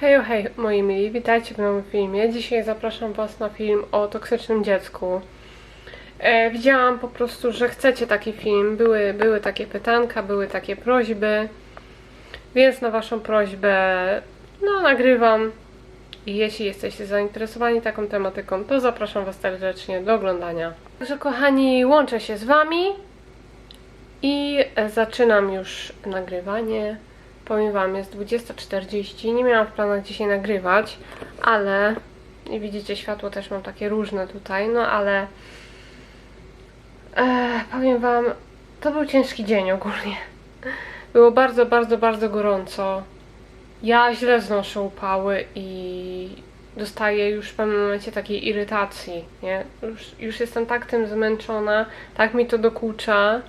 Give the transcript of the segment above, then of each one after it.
Hej, hej, moi mili, witajcie w nowym filmie. Dzisiaj zapraszam Was na film o toksycznym dziecku. E, widziałam po prostu, że chcecie taki film. Były, były takie pytanka, były takie prośby, więc na Waszą prośbę no, nagrywam. I jeśli jesteście zainteresowani taką tematyką, to zapraszam Was serdecznie do oglądania. Także, kochani, łączę się z Wami i zaczynam już nagrywanie. Powiem Wam, jest 20.40. Nie miałam w planach dzisiaj nagrywać, ale i widzicie, światło też mam takie różne tutaj, no ale e, powiem Wam, to był ciężki dzień ogólnie. Było bardzo, bardzo, bardzo gorąco. Ja źle znoszę upały i dostaję już w pewnym momencie takiej irytacji, nie? Już, już jestem tak tym zmęczona, tak mi to dokucza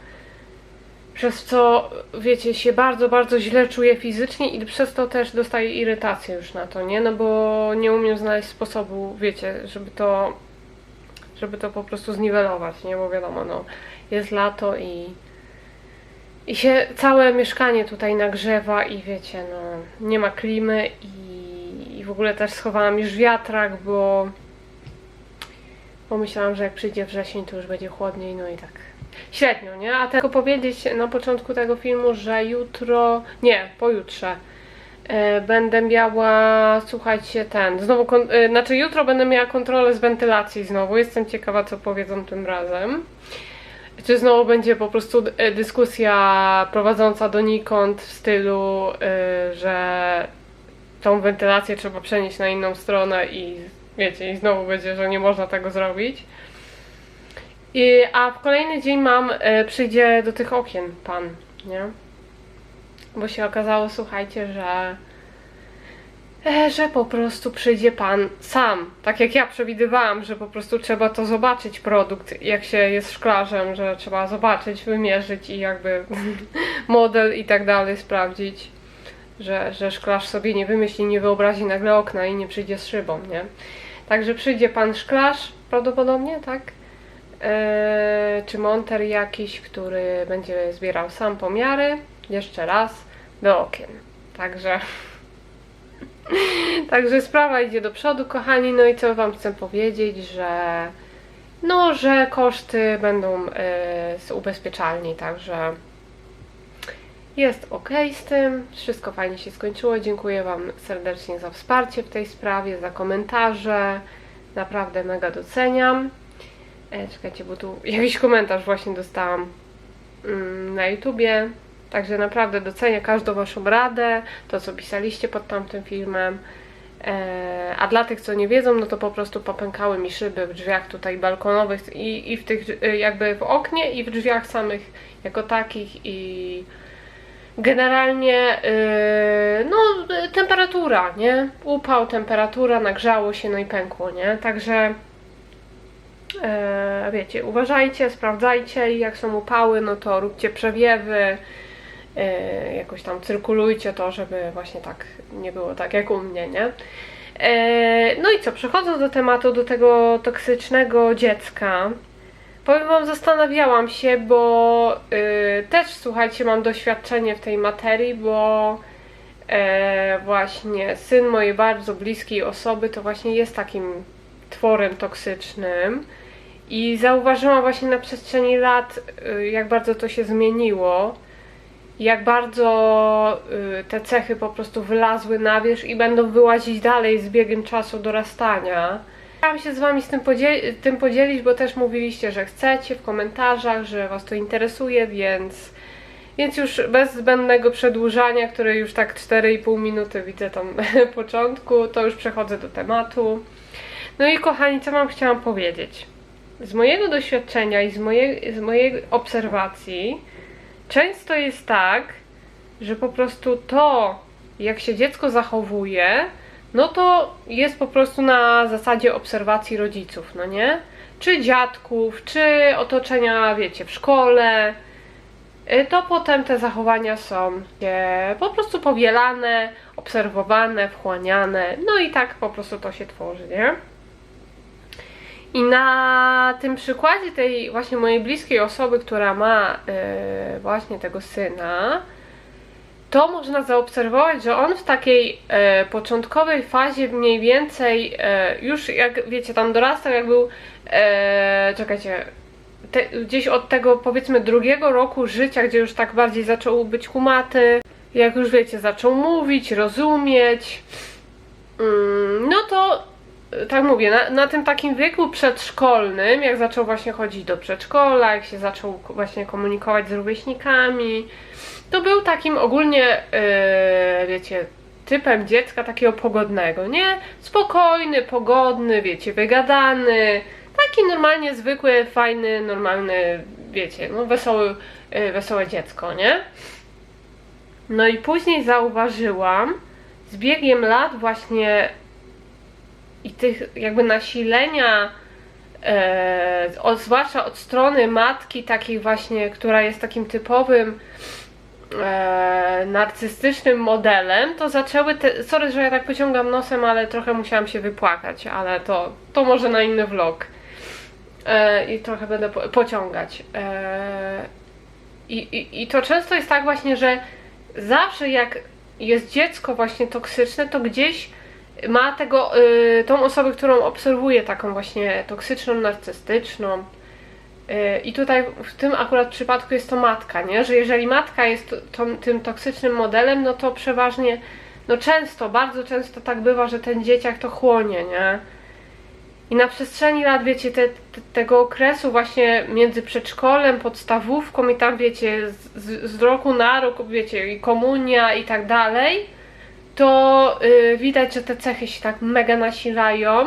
przez co, wiecie, się bardzo, bardzo źle czuję fizycznie i przez to też dostaję irytację już na to, nie? No bo nie umiem znaleźć sposobu, wiecie, żeby to, żeby to po prostu zniwelować, nie? Bo wiadomo, no, jest lato i, i się całe mieszkanie tutaj nagrzewa i wiecie, no, nie ma klimy i, i w ogóle też schowałam już wiatrak, bo, bo myślałam, że jak przyjdzie wrzesień, to już będzie chłodniej, no i tak średnio, nie? A tylko powiedzieć na początku tego filmu, że jutro, nie, pojutrze e, będę miała, słuchajcie, ten, znowu, kon- e, znaczy jutro będę miała kontrolę z wentylacji znowu, jestem ciekawa, co powiedzą tym razem. Czy znowu będzie po prostu e, dyskusja prowadząca donikąd w stylu, że tą wentylację trzeba przenieść na inną stronę i wiecie, i znowu będzie, że nie można tego zrobić. I, a w kolejny dzień mam, e, przyjdzie do tych okien pan, nie? Bo się okazało, słuchajcie, że e, że po prostu przyjdzie pan sam. Tak jak ja przewidywałam, że po prostu trzeba to zobaczyć, produkt, jak się jest szklarzem, że trzeba zobaczyć, wymierzyć i jakby model i tak dalej sprawdzić. Że, że szklarz sobie nie wymyśli, nie wyobrazi nagle okna i nie przyjdzie z szybą, nie? Także przyjdzie pan szklarz, prawdopodobnie, tak? Eee, czy monter jakiś, który będzie zbierał sam pomiary, jeszcze raz, do okien. Także, także sprawa idzie do przodu, kochani. No i co Wam chcę powiedzieć, że no, że koszty będą e, z ubezpieczalni, także jest ok z tym. Wszystko fajnie się skończyło. Dziękuję Wam serdecznie za wsparcie w tej sprawie, za komentarze. Naprawdę mega doceniam. E, czekajcie, bo tu jakiś komentarz właśnie dostałam mm, na YouTubie. Także naprawdę docenię każdą Waszą radę, to co pisaliście pod tamtym filmem. E, a dla tych, co nie wiedzą, no to po prostu popękały mi szyby w drzwiach tutaj balkonowych i, i w tych, e, jakby w oknie i w drzwiach samych jako takich i generalnie yy, no temperatura, nie? Upał, temperatura, nagrzało się, no i pękło, nie? Także E, wiecie, uważajcie, sprawdzajcie i jak są upały, no to róbcie przewiewy, e, jakoś tam cyrkulujcie to, żeby właśnie tak nie było tak jak u mnie, nie? E, no i co, przechodząc do tematu, do tego toksycznego dziecka, powiem Wam, zastanawiałam się, bo y, też, słuchajcie, mam doświadczenie w tej materii, bo e, właśnie syn mojej bardzo bliskiej osoby to właśnie jest takim tworem toksycznym. I zauważyłam właśnie na przestrzeni lat, y, jak bardzo to się zmieniło, jak bardzo y, te cechy po prostu wylazły na wierzch i będą wyłazić dalej z biegiem czasu dorastania. Chciałam się z Wami z tym, podziel- tym podzielić, bo też mówiliście, że chcecie w komentarzach, że Was to interesuje, więc, więc już bez zbędnego przedłużania, które już tak 4,5 minuty widzę tam początku, to już przechodzę do tematu. No i kochani, co Wam chciałam powiedzieć? z mojego doświadczenia i z mojej, z mojej obserwacji, często jest tak, że po prostu to, jak się dziecko zachowuje, no to jest po prostu na zasadzie obserwacji rodziców, no nie? Czy dziadków, czy otoczenia, wiecie, w szkole. Y, to potem te zachowania są e, po prostu powielane, obserwowane, wchłaniane, no i tak po prostu to się tworzy, nie? I na tym przykładzie tej właśnie mojej bliskiej osoby, która ma yy, właśnie tego syna, to można zaobserwować, że on w takiej e, początkowej fazie mniej więcej e, już jak wiecie, tam dorastał, jak był czekajcie, te, gdzieś od tego powiedzmy drugiego roku życia, gdzie już tak bardziej zaczął być kumaty, jak już wiecie, zaczął mówić, rozumieć, mm, no to tak mówię, na, na tym takim wieku przedszkolnym, jak zaczął właśnie chodzić do przedszkola, jak się zaczął właśnie komunikować z rówieśnikami, to był takim ogólnie, e, wiecie, typem dziecka takiego pogodnego, nie? Spokojny, pogodny, wiecie, wygadany, taki normalnie zwykły, fajny, normalny, wiecie, no wesoły, e, wesołe dziecko, nie? No i później zauważyłam z biegiem lat właśnie i tych jakby nasilenia, e, od, zwłaszcza od strony matki, takiej właśnie, która jest takim typowym e, narcystycznym modelem, to zaczęły te. Sorry, że ja tak pociągam nosem, ale trochę musiałam się wypłakać, ale to, to może na inny vlog. E, I trochę będę po, pociągać. E, i, i, I to często jest tak właśnie, że zawsze jak jest dziecko właśnie toksyczne, to gdzieś ma tego, y, tą osobę, którą obserwuje, taką właśnie toksyczną, narcystyczną. Y, I tutaj w tym akurat przypadku jest to matka, nie? Że jeżeli matka jest tym toksycznym modelem, no to przeważnie, no często, bardzo często tak bywa, że ten dzieciak to chłonie, nie? I na przestrzeni lat, wiecie, te, te, tego okresu właśnie między przedszkolem, podstawówką i tam, wiecie, z, z, z roku na rok, wiecie, i komunia i tak dalej, to y, widać, że te cechy się tak mega nasilają,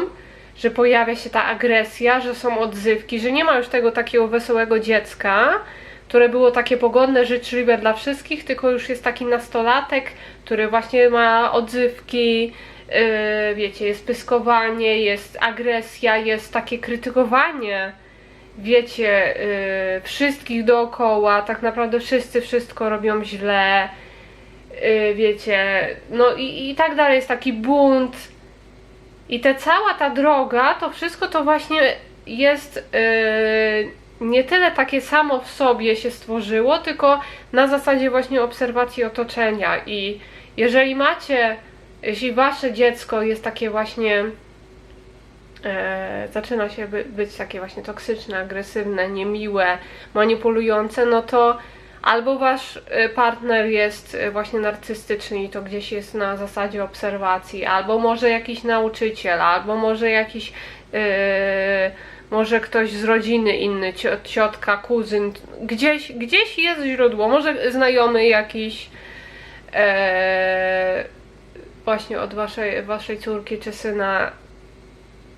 że pojawia się ta agresja, że są odzywki, że nie ma już tego takiego wesołego dziecka, które było takie pogodne, życzliwe dla wszystkich, tylko już jest taki nastolatek, który właśnie ma odzywki, yy, wiecie, jest pyskowanie, jest agresja, jest takie krytykowanie, wiecie, yy, wszystkich dookoła, tak naprawdę wszyscy wszystko robią źle, yy, wiecie, no i, i tak dalej, jest taki bunt. I te cała ta droga, to wszystko to właśnie jest yy, nie tyle takie samo w sobie się stworzyło, tylko na zasadzie właśnie obserwacji otoczenia. I jeżeli macie, jeśli wasze dziecko jest takie właśnie, e, zaczyna się by, być takie właśnie toksyczne, agresywne, niemiłe, manipulujące, no to albo wasz e, partner jest e, właśnie narcystyczny i to gdzieś jest na zasadzie obserwacji, albo może jakiś nauczyciel, albo może jakiś e, może ktoś z rodziny inny, cio- ciotka, kuzyn, gdzieś, gdzieś jest źródło, może znajomy jakiś e, właśnie od waszej, waszej córki czy syna.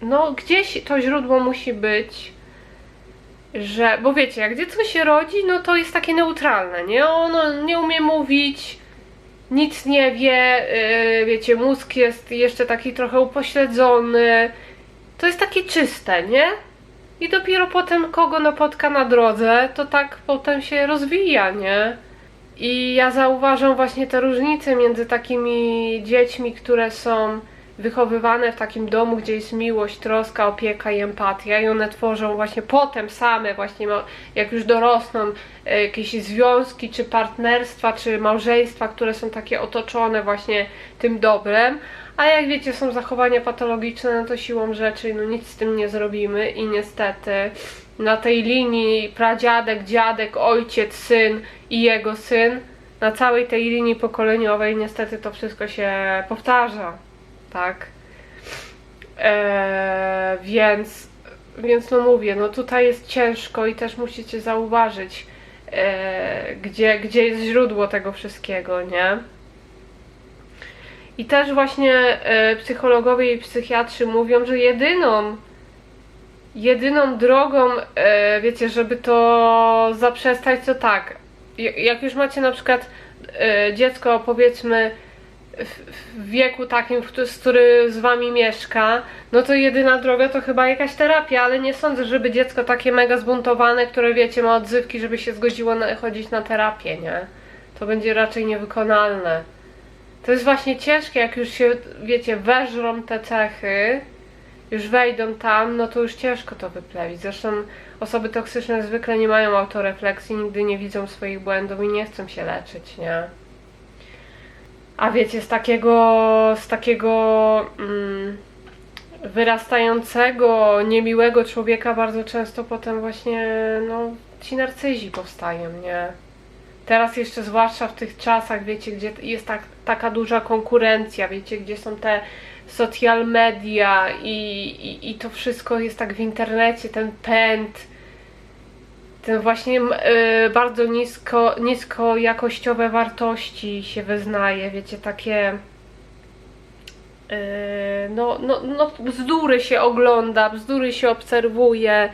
No, gdzieś to źródło musi być że, bo wiecie, jak dziecko się rodzi, no to jest takie neutralne, nie? Ono nie umie mówić, nic nie wie, yy, wiecie, mózg jest jeszcze taki trochę upośledzony. To jest takie czyste, nie? I dopiero potem kogo napotka na drodze, to tak potem się rozwija, nie? I ja zauważam właśnie te różnice między takimi dziećmi, które są wychowywane w takim domu, gdzie jest miłość, troska, opieka i empatia. I one tworzą właśnie potem same właśnie jak już dorosną e, jakieś związki, czy partnerstwa, czy małżeństwa, które są takie otoczone właśnie tym dobrem, a jak wiecie są zachowania patologiczne, no to siłą rzeczy no nic z tym nie zrobimy. I niestety na tej linii pradziadek, dziadek, ojciec, syn i jego syn na całej tej linii pokoleniowej niestety to wszystko się powtarza tak? Eee, więc, więc no mówię, no tutaj jest ciężko i też musicie zauważyć, eee, gdzie, gdzie jest źródło tego wszystkiego, nie? I też właśnie e, psychologowie i psychiatrzy mówią, że jedyną jedyną drogą, e, wiecie, żeby to zaprzestać, to tak, jak- już macie na przykład e, dziecko, powiedzmy, w, wieku takim, który z wami mieszka, no to jedyna droga to chyba jakaś terapia, ale nie sądzę, żeby dziecko takie mega zbuntowane, które wiecie, ma odzywki, żeby się zgodziło na, chodzić na terapię, nie? To będzie raczej niewykonalne. To jest właśnie ciężkie, jak już się, wiecie, weżrą te cechy, już wejdą tam, no to już ciężko to wyplewić. Zresztą osoby toksyczne zwykle nie mają autorefleksji, nigdy nie widzą swoich błędów i nie chcą się leczyć, nie? A wiecie, z takiego, z takiego mm, wyrastającego, niemiłego człowieka bardzo często potem właśnie, no, ci narcyzi powstają, nie? Teraz jeszcze zwłaszcza w tych czasach, wiecie, gdzie jest tak, taka duża konkurencja, wiecie, gdzie są te social media i, i, i to wszystko jest tak w internecie, ten pęd, ten właśnie y, bardzo nisko, niskojakościowe wartości się wyznaje, wiecie, takie y, no, no, no bzdury się ogląda, bzdury się obserwuje,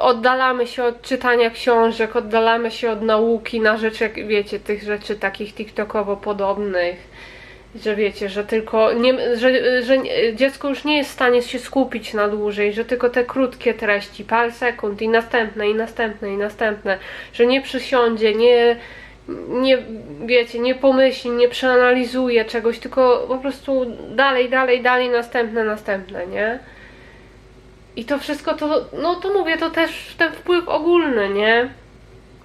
oddalamy się od czytania książek, oddalamy się od nauki na rzecz, wiecie, tych rzeczy takich TikTokowo podobnych, że wiecie, że tylko nie, że, że dziecko już nie jest w stanie się skupić na dłużej, że tylko te krótkie treści, parę sekund i następne, i następne, i następne, że nie przysiądzie, nie, nie wiecie, nie pomyśli, nie przeanalizuje czegoś, tylko po prostu dalej, dalej, dalej, następne, następne, nie? I to wszystko to, no to mówię, to też ten wpływ ogólny, nie?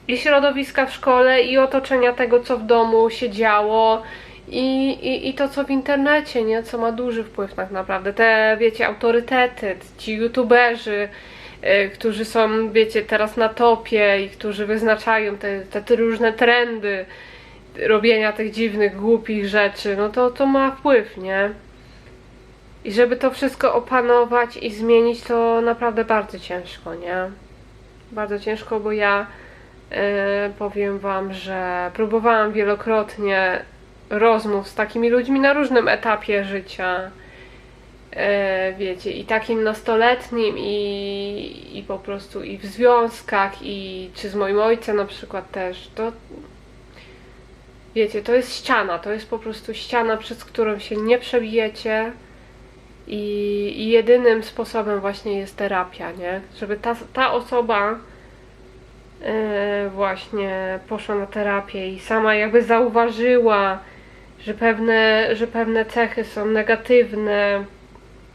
I środowiska w szkole, i otoczenia tego, co w domu się działo, i, i, i to, co w internecie, nie? Co ma duży wpływ tak naprawdę. Te, wiecie, autorytety, ci youtuberzy, y, którzy są, wiecie, teraz na topie i którzy wyznaczają te, te, te różne trendy robienia tych dziwnych, głupich rzeczy, no to to ma wpływ, nie? I żeby to wszystko opanować i zmienić, to naprawdę bardzo ciężko, nie? Bardzo ciężko, bo ja yy, powiem Wam, że próbowałam wielokrotnie rozmów z takimi ludźmi na różnym etapie życia. E, wiecie, i takim nastoletnim, i, i po prostu i w związkach, i czy z moim ojcem na przykład też. To wiecie, to jest ściana, to jest po prostu ściana, przez którą się nie przebijecie. I, i jedynym sposobem właśnie jest terapia, nie? Żeby ta, ta osoba e, właśnie poszła na terapię i sama jakby zauważyła, że pewne, że pewne cechy są negatywne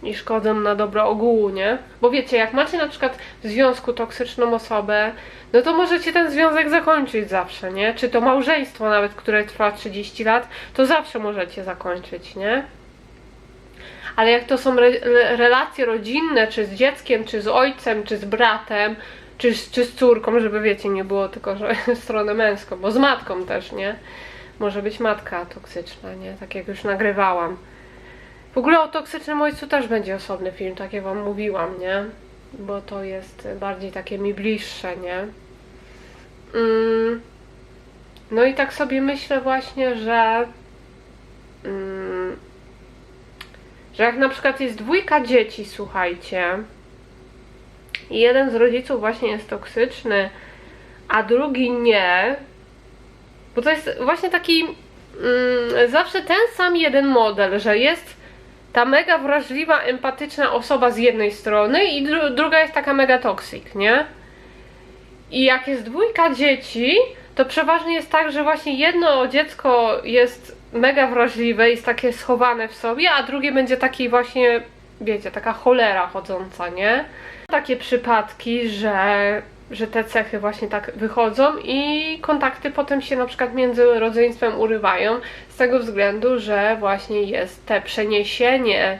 i szkodzą na dobro ogółu, nie? Bo wiecie, jak macie na przykład w związku toksyczną osobę, no to możecie ten związek zakończyć zawsze, nie? Czy to małżeństwo nawet, które trwa 30 lat, to zawsze możecie zakończyć, nie? Ale jak to są re relacje rodzinne, czy z dzieckiem, czy z ojcem, czy z bratem, czy, czy z córką, żeby wiecie, nie było tylko, że stronę męską, bo z matką też, nie? Może być matka toksyczna, nie? Tak jak już nagrywałam. W ogóle o toksycznym ojcu też będzie osobny film, tak jak wam mówiłam, nie? Bo to jest bardziej takie mi bliższe, nie? Mm. No i tak sobie myślę właśnie, że mm, że jak na przykład jest dwójka dzieci, słuchajcie, i jeden z rodziców właśnie jest toksyczny, a drugi nie, bo to jest właśnie taki mm, zawsze ten sam jeden model, że jest ta mega wrażliwa, empatyczna osoba z jednej strony i dru druga jest taka mega toksik, nie? I jak jest dwójka dzieci, to przeważnie jest tak, że właśnie jedno dziecko jest mega wrażliwe, jest takie schowane w sobie, a drugie będzie taki właśnie, wiecie, taka cholera chodząca, nie? Takie przypadki, że że te cechy właśnie tak wychodzą i kontakty potem się na przykład między rodzeństwem urywają z tego względu, że właśnie jest te przeniesienie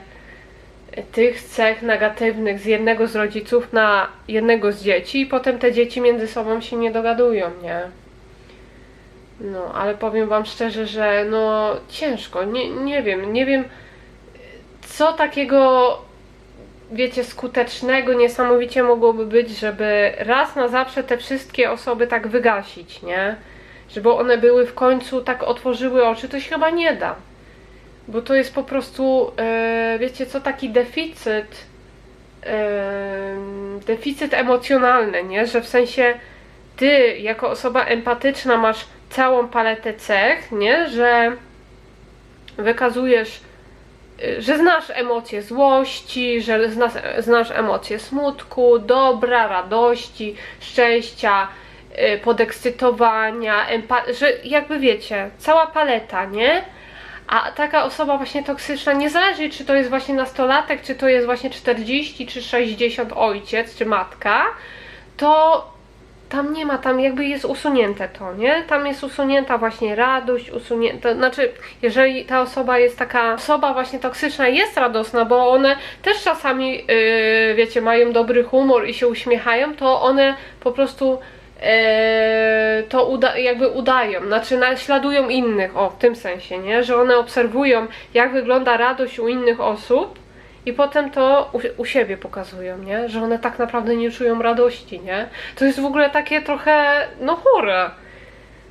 tych cech negatywnych z jednego z rodziców na jednego z dzieci i potem te dzieci między sobą się nie dogadują, nie? No, ale powiem wam szczerze, że no ciężko, nie, nie wiem, nie wiem co takiego wiecie, skutecznego niesamowicie mogłoby być, żeby raz na zawsze te wszystkie osoby tak wygasić, nie? Żeby one były w końcu tak otworzyły oczy, to się chyba nie da. Bo to jest po prostu, yy, wiecie co, taki deficyt, yy, deficyt emocjonalny, nie? Że w sensie ty, jako osoba empatyczna, masz całą paletę cech, nie? Że wykazujesz że znasz emocje złości, że znasz, znasz emocje smutku, dobra, radości, szczęścia, y, podekscytowania, że jakby wiecie, cała paleta, nie? A taka osoba właśnie toksyczna, niezależnie czy to jest właśnie nastolatek, czy to jest właśnie 40 czy 60 ojciec, czy matka, to tam nie ma, tam jakby jest usunięte to, nie? Tam jest usunięta właśnie radość, usunięta, znaczy, jeżeli ta osoba jest taka, osoba właśnie toksyczna jest radosna, bo one też czasami, yy, wiecie, mają dobry humor i się uśmiechają, to one po prostu e, to uda, jakby udają, znaczy naśladują innych, o w tym sensie, nie? Że one obserwują, jak wygląda radość u innych osób i potem to u, u siebie pokazują, nie? Że one tak naprawdę nie czują radości, nie? To jest w ogóle takie trochę, no chore,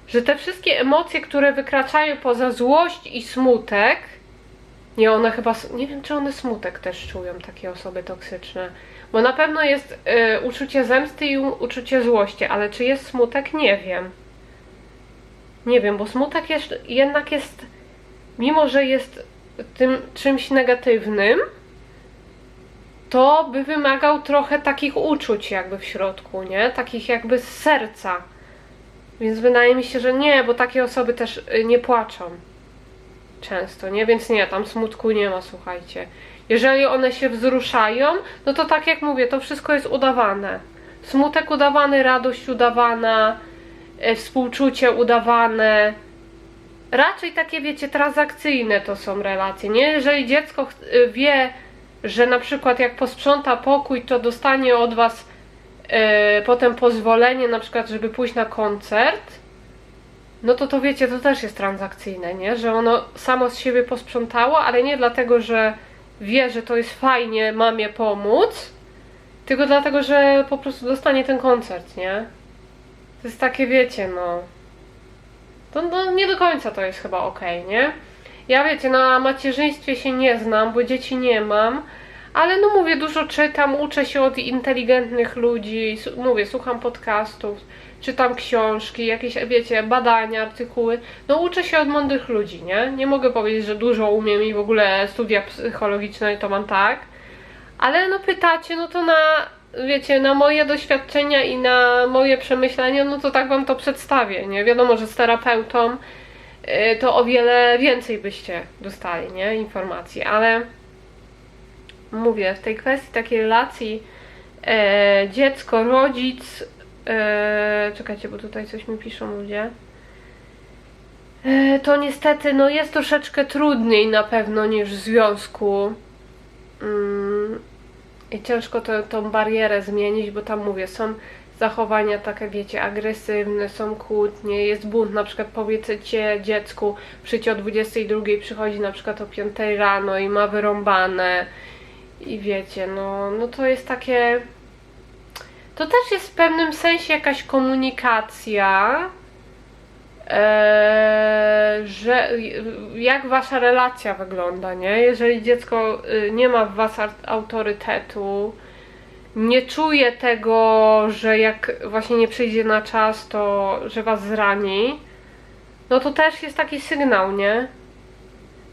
że te wszystkie emocje, które wykraczają poza złość i smutek, nie, one chyba, nie wiem, czy one smutek też czują, takie osoby toksyczne. Bo na pewno jest y, uczucie zemsty i uczucie złości, ale czy jest smutek, nie wiem. Nie wiem, bo smutek jest, jednak jest, mimo że jest tym czymś negatywnym, to by wymagał trochę takich uczuć jakby w środku, nie? Takich jakby z serca. Więc wydaje mi się, że nie, bo takie osoby też y, nie płaczą często, nie? Więc nie, tam smutku nie ma, słuchajcie. Jeżeli one się wzruszają, no to tak jak mówię, to wszystko jest udawane. Smutek udawany, radość udawana, e, współczucie udawane. Raczej takie, wiecie, transakcyjne to są relacje, nie? Jeżeli dziecko y, wie, że na przykład jak posprząta pokój, to dostanie od was e, potem pozwolenie, na przykład, żeby pójść na koncert, no to to wiecie, to też jest transakcyjne, nie? Że ono samo z siebie posprzątało, ale nie dlatego, że wie, że to jest fajnie mamie pomóc, tylko dlatego, że po prostu dostanie ten koncert, nie? To jest takie, wiecie, no. To no, nie do końca to jest chyba okej, nie? Ja wiecie, na macierzyństwie się nie znam, bo dzieci nie mam, ale no mówię, dużo czytam, uczę się od inteligentnych ludzi, mówię, słucham podcastów, czytam książki, jakieś, wiecie, badania, artykuły. No uczę się od mądrych ludzi, nie? Nie mogę powiedzieć, że dużo umiem i w ogóle studia psychologiczne to mam tak. Ale no pytacie, no to na, wiecie, na moje doświadczenia i na moje przemyślenia, no to tak wam to przedstawię, nie? Wiadomo, że z terapeutą to o wiele więcej byście dostali, nie? Informacji, ale mówię, w tej kwestii takiej relacji e, dziecko, rodzic, e, czekajcie, bo tutaj coś mi piszą ludzie. E, to niestety, no jest troszeczkę trudniej na pewno niż w związku. Mm, I ciężko to, tą barierę zmienić, bo tam mówię, są zachowania takie, wiecie, agresywne, są kłótnie, jest bunt, na przykład powiedzcie dziecku, przyjdź o 22, przychodzi na przykład o 5 rano i ma wyrąbane i wiecie, no, no to jest takie, to też jest w pewnym sensie jakaś komunikacja, Eee, że jak wasza relacja wygląda, nie? Jeżeli dziecko y, nie ma w was autorytetu, nie czuje tego, że jak właśnie nie przyjdzie na czas, to że was zrani, no to też jest taki sygnał, nie?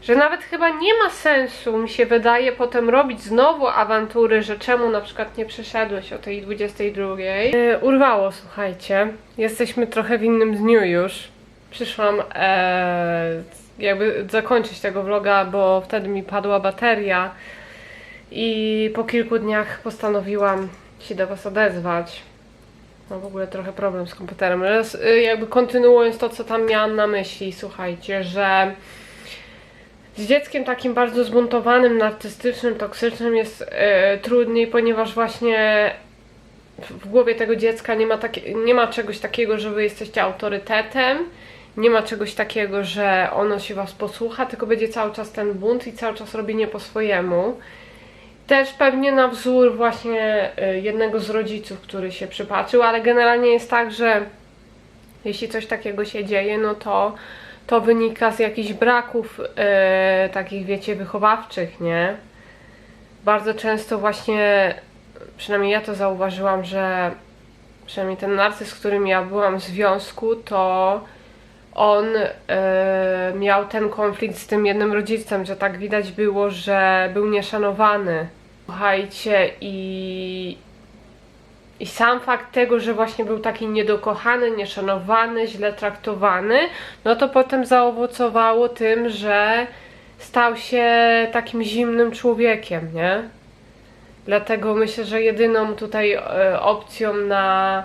Że nawet chyba nie ma sensu, mi się wydaje, potem robić znowu awantury, że czemu na przykład nie przyszedłeś o tej 22. Yy, urwało, słuchajcie. Jesteśmy trochę w innym dniu już. Przyszłam e, jakby zakończyć tego vloga, bo wtedy mi padła bateria i po kilku dniach postanowiłam się do Was odezwać. Mam w ogóle trochę problem z komputerem, ale y, jakby kontynuując to, co tam miałam na myśli, słuchajcie, że z dzieckiem takim bardzo zbuntowanym, narcystycznym, toksycznym jest e, trudniej, ponieważ właśnie w głowie tego dziecka nie ma, takie, nie ma czegoś takiego, że wy jesteście autorytetem, nie ma czegoś takiego, że ono się was posłucha, tylko będzie cały czas ten bunt i cały czas robienie po swojemu. Też pewnie na wzór właśnie y, jednego z rodziców, który się przypatrzył, ale generalnie jest tak, że jeśli coś takiego się dzieje, no to to wynika z jakichś braków e, takich, wiecie, wychowawczych, nie? Bardzo często właśnie, przynajmniej ja to zauważyłam, że przynajmniej ten narcyz, z którym ja byłam w związku, to on e, miał ten konflikt z tym jednym rodzicem, że tak widać było, że był nieszanowany. Słuchajcie, i, i sam fakt tego, że właśnie był taki niedokochany, nieszanowany, źle traktowany, no to potem zaowocowało tym, że stał się takim zimnym człowiekiem, nie? Dlatego myślę, że jedyną tutaj e, opcją na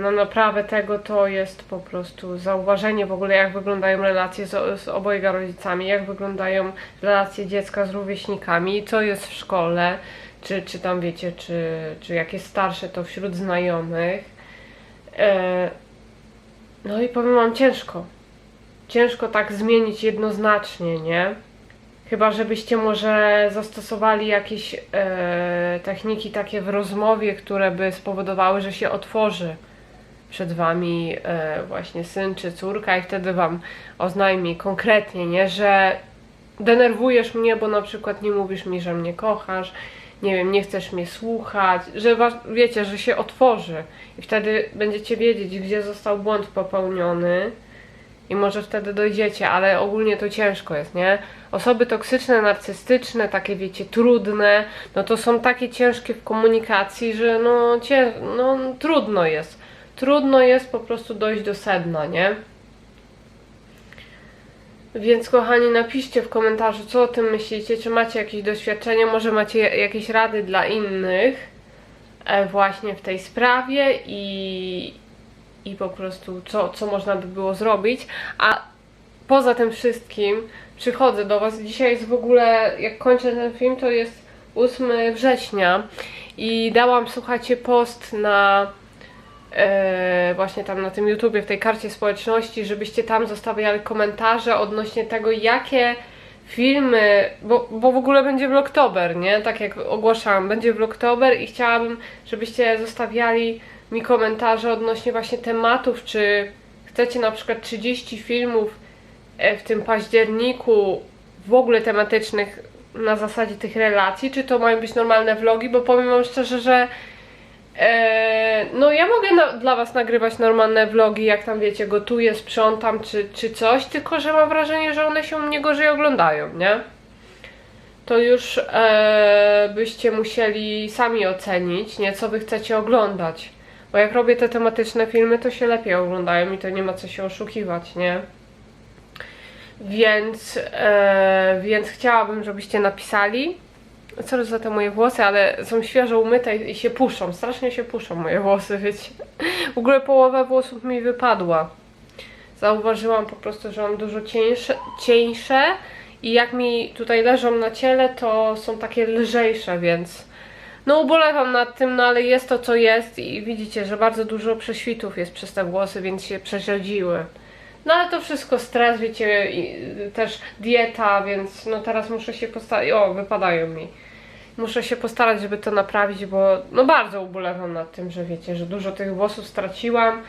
na naprawę tego to jest po prostu zauważenie w ogóle, jak wyglądają relacje z, z obojga rodzicami, jak wyglądają relacje dziecka z rówieśnikami, co jest w szkole, czy, czy tam wiecie, czy, czy jak jest starsze, to wśród znajomych. E, no i powiem wam, ciężko. Ciężko tak zmienić jednoznacznie, nie? Chyba, żebyście może zastosowali jakieś e, techniki takie w rozmowie, które by spowodowały, że się otworzy przed wami e, właśnie syn czy córka i wtedy wam oznajmi konkretnie, nie, że denerwujesz mnie, bo na przykład nie mówisz mi, że mnie kochasz, nie wiem, nie chcesz mnie słuchać, że was, wiecie, że się otworzy. I wtedy będziecie wiedzieć, gdzie został błąd popełniony i może wtedy dojdziecie, ale ogólnie to ciężko jest, nie? Osoby toksyczne, narcystyczne, takie wiecie, trudne, no to są takie ciężkie w komunikacji, że no, no trudno jest. Trudno jest po prostu dojść do sedna, nie? Więc kochani, napiszcie w komentarzu, co o tym myślicie, czy macie jakieś doświadczenia, może macie jakieś rady dla innych e, właśnie w tej sprawie i, i po prostu co, co można by było zrobić. A poza tym wszystkim przychodzę do Was. Dzisiaj jest w ogóle, jak kończę ten film, to jest 8 września i dałam, słuchajcie, post na e, właśnie tam na tym YouTubie, w tej karcie społeczności, żebyście tam zostawiali komentarze odnośnie tego, jakie filmy, bo, bo w ogóle będzie Vlogtober, nie? Tak jak ogłaszałam, będzie Vlogtober i chciałabym, żebyście zostawiali mi komentarze odnośnie właśnie tematów, czy chcecie na przykład 30 filmów e, w tym październiku w ogóle tematycznych na zasadzie tych relacji, czy to mają być normalne vlogi, bo powiem wam szczerze, że e, no ja mogę na, dla was nagrywać normalne vlogi, jak tam wiecie, gotuję, sprzątam czy, czy coś, tylko że mam wrażenie, że one się u mnie gorzej oglądają, nie? To już e, byście musieli sami ocenić, nie, co wy chcecie oglądać. Bo jak robię te tematyczne filmy, to się lepiej oglądają i to nie ma co się oszukiwać, nie? Więc, e, więc chciałabym, żebyście napisali. Co za te moje włosy, ale są świeżo umyte i się puszczą. Strasznie się puszczą moje włosy, wiecie. W ogóle połowa włosów mi wypadła. Zauważyłam po prostu, że mam dużo cieńsze, cieńsze i jak mi tutaj leżą na ciele, to są takie lżejsze, więc no ubolewam nad tym, no ale jest to co jest i widzicie, że bardzo dużo prześwitów jest przez te włosy, więc się prześledziły. No ale to wszystko stres, wiecie, też dieta, więc no teraz muszę się postarać, o wypadają mi. Muszę się postarać, żeby to naprawić, bo no bardzo ubolewam nad tym, że wiecie, że dużo tych włosów straciłam.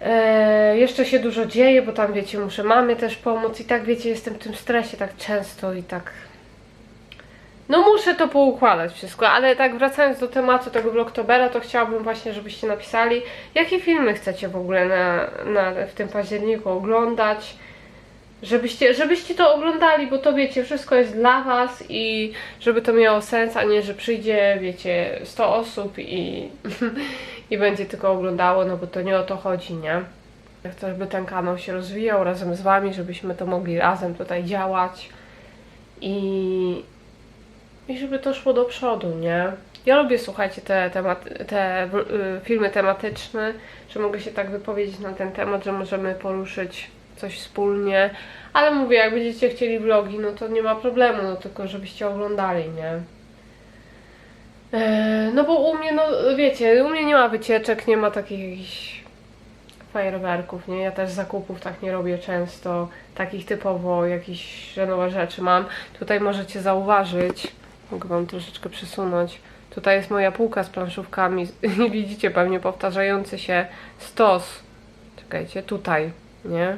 Eee, jeszcze się dużo dzieje, bo tam wiecie, muszę mamie też pomóc i tak wiecie, jestem w tym stresie tak często i tak no muszę to poukładać wszystko, ale tak wracając do tematu tego Vlogtobera, to chciałabym właśnie, żebyście napisali, jakie filmy chcecie w ogóle na, na, w tym październiku oglądać, żebyście, żebyście to oglądali, bo to wiecie, wszystko jest dla was i żeby to miało sens, a nie, że przyjdzie, wiecie, 100 osób i, i będzie tylko oglądało, no bo to nie o to chodzi, nie? Ja chcę, żeby ten kanał się rozwijał razem z wami, żebyśmy to mogli razem tutaj działać i, i żeby to szło do przodu, nie? Ja lubię, słuchajcie, te, temat, te y, filmy tematyczne, że mogę się tak wypowiedzieć na ten temat, że możemy poruszyć coś wspólnie, ale mówię, jak będziecie chcieli vlogi, no to nie ma problemu, no tylko żebyście oglądali, nie? E, no bo u mnie, no wiecie, u mnie nie ma wycieczek, nie ma takich jakichś fajerwerków, nie? Ja też zakupów tak nie robię często, takich typowo jakichś że nowe rzeczy mam. Tutaj możecie zauważyć, Mogę Wam troszeczkę przesunąć. Tutaj jest moja półka z planszówkami. Widzicie pewnie powtarzający się stos. Czekajcie, tutaj, nie?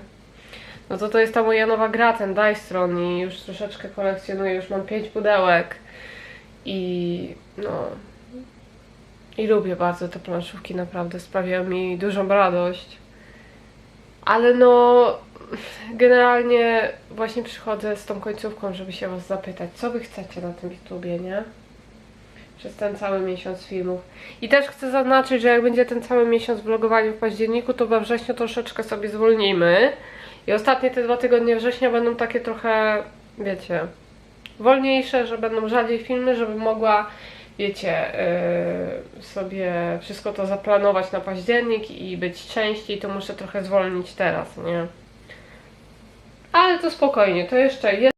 No to to jest ta moja nowa gra, ten Dystron i już troszeczkę kolekcjonuję. Już mam pięć pudełek. I no... I lubię bardzo te planszówki, naprawdę sprawiają mi dużą radość. Ale no, generalnie właśnie przychodzę z tą końcówką, żeby się Was zapytać, co Wy chcecie na tym YouTubie, nie? Przez ten cały miesiąc filmów. I też chcę zaznaczyć, że jak będzie ten cały miesiąc vlogowania w październiku, to we wrześniu troszeczkę sobie zwolnimy. I ostatnie te dwa tygodnie września będą takie trochę, wiecie, wolniejsze, że będą rzadziej filmy, żeby mogła wiecie, yy, sobie wszystko to zaplanować na październik i być częściej, to muszę trochę zwolnić teraz, nie? Ale to spokojnie, to jeszcze jest.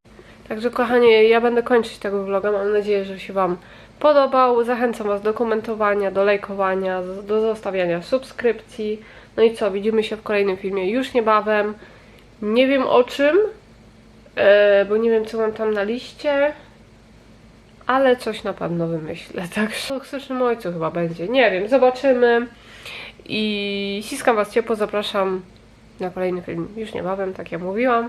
Także kochanie, ja będę kończyć tego vloga. Mam nadzieję, że się Wam podobał. Zachęcam Was do komentowania, do lajkowania, do- zostawiania subskrypcji. No i co, widzimy się w kolejnym filmie już niebawem. Nie wiem o czym, e, bo nie wiem co mam tam na liście, ale coś na pewno wymyślę. Także o toksycznym ojcu chyba będzie. Nie wiem, zobaczymy. I ściskam Was ciepło, zapraszam na kolejny film już niebawem, tak jak mówiłam.